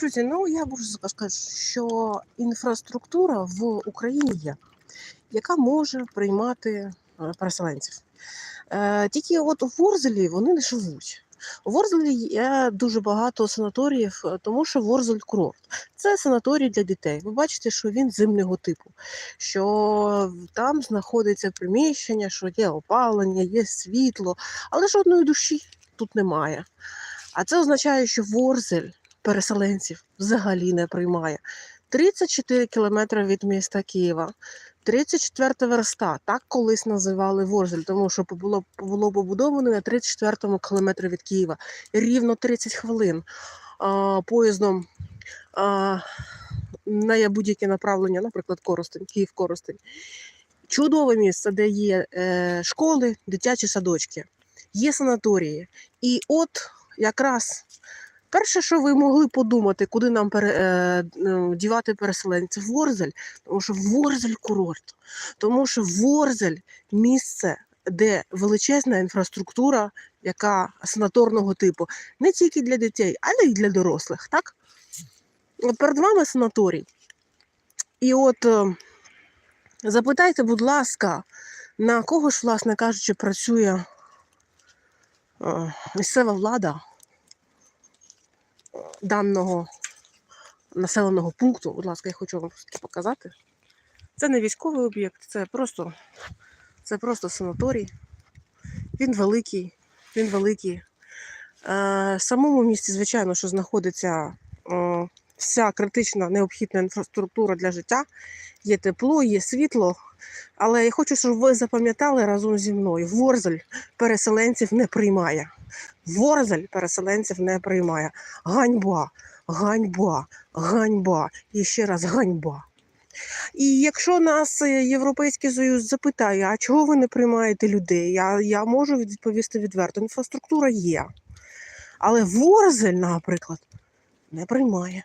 Друзі, ну я можу сказати, що інфраструктура в Україні є, яка може приймати переселенців. Е, Тільки от у Ворзелі вони не живуть. У Ворзелі є дуже багато санаторіїв, е, тому що Ворзель курорт. Це санаторій для дітей. Ви бачите, що він зимнього типу, що там знаходиться приміщення, що є опалення, є світло, але жодної душі тут немає. А це означає, що Ворзель переселенців взагалі не приймає. 34 кілометри від міста Києва. 34 верста, так колись називали Ворзель, тому що було, було побудовано на 34 кілометрі від Києва. Рівно 30 хвилин а, поїздом а, на будь-яке направлення, наприклад, Коростень, Київ Коростень. Чудове місце, де є е, школи, дитячі садочки, є санаторії. І от якраз перше, що ви могли подумати, куди нам пере, е, ну, дівати переселенців, Ворзель, тому що Ворзель курорт, тому що Ворзель місце, де величезна інфраструктура, яка санаторного типу, не тільки для дітей, але й для дорослих. Так? Перед вами санаторій. І от е, запитайте, будь ласка, на кого ж, власне кажучи, працює е, місцева влада даного населеного пункту. Будь ласка, я хочу вам показати. Це не військовий об'єкт, це просто, це просто санаторій. Він великий, він великий. Е, в самому місті, звичайно, що знаходиться е, вся критична необхідна інфраструктура для життя. Є тепло, є світло. Але я хочу, щоб ви запам'ятали разом зі мною: Ворзель переселенців не приймає. Ворзель переселенців не приймає. Ганьба, ганьба, ганьба. І ще раз ганьба. І якщо нас е, Європейський Союз запитає, а чого ви не приймаєте людей, я, я можу відповісти відверто. Інфраструктура є. Але Ворзель, наприклад, не приймає.